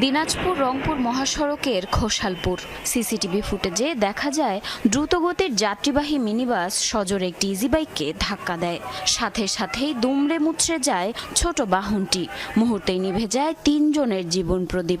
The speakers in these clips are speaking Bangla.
দিনাজপুর রংপুর মহাসড়কের খোসালপুর সিসিটিভি ফুটেজে দেখা যায়, দ্রুতগতির যাত্রীবাহী মিনিবাস সজোরে একটি ইজিবাইককে ধাক্কা দেয়। সাথে সাথেই দুমড়ে মুচড়ে যায় ছোট বাহনটি। মুহূর্তেই নিভে যায় তিনজনের জীবন প্রদীপ।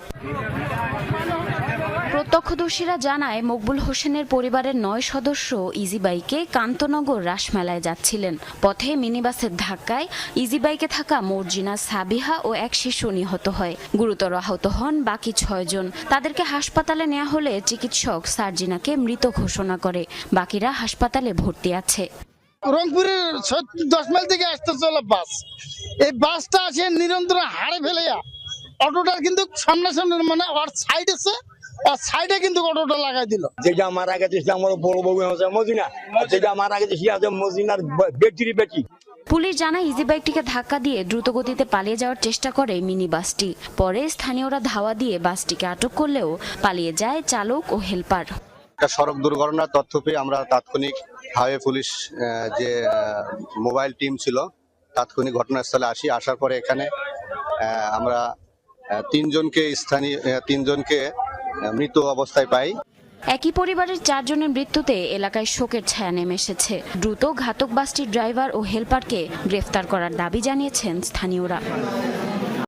প্রত্যক্ষদর্শীরা জানায়, মকবুল হোসেনের পরিবারের নয় সদস্য ইজি বাইকে কান্তনগর রাসমেলায় যাচ্ছিলেন। পথে মিনিবাসের ধাক্কায় ইজি বাইকে থাকা মর্জিনা সাবিহা ও এক শিশু নিহত হয়। গুরুতর আহত হন বাকি ছয়জন তাদেরকে হাসপাতালে নেওয়া হলে চিকিৎসক সার্জিনাকে মৃত ঘোষণা করে। বাকিরা হাসপাতালে ভর্তি আছে। রংপুরের দশ মাইল থেকে আসতে চলা বাস। এই বাসটা আসে নিরন্তর হাড়ে ফেলেয়া অটোটার কিন্তু সামনাসামনি মানে ওর সাইড আছে আর সাইডে কিন্তু অটোটা লাগাই দিল। যেটা মারা গেছে সে আমার বড় বউ হচ্ছে মজিনা। আর যেটা মারা গেছে সে আছে মজিনার বেটির বেটি। পুলিশ জানায় ইজি বাইকটিকে ধাক্কা দিয়ে দ্রুতগতিতে পালিয়ে যাওয়ার চেষ্টা করে মিনি বাসটি। পরে স্থানীয়রা ধাওয়া দিয়ে বাসটিকে আটক করলেও পালিয়ে যায় চালক ও হেলপার। একটা সড়ক দুর্ঘটনার তথ্য পেয়ে আমরা তাৎক্ষণিক হাইওয়ে পুলিশ আহ, যে আহ, মোবাইল টিম ছিল তাৎক্ষণিক ঘটনাস্থলে আসি। আসার পরে এখানে আহ, আমরা তিনজনকে স্থানীয় আহ, তিনজনকে মৃত অবস্থায় পাই। একই পরিবারের চারজনের মৃত্যুতে এলাকায় শোকের ছায়া নেমে এসেছে। দ্রুত ঘাতক বাসটির ড্রাইভার ও হেলপারকে গ্রেফতার করার দাবি জানিয়েছেন স্থানীয়রা।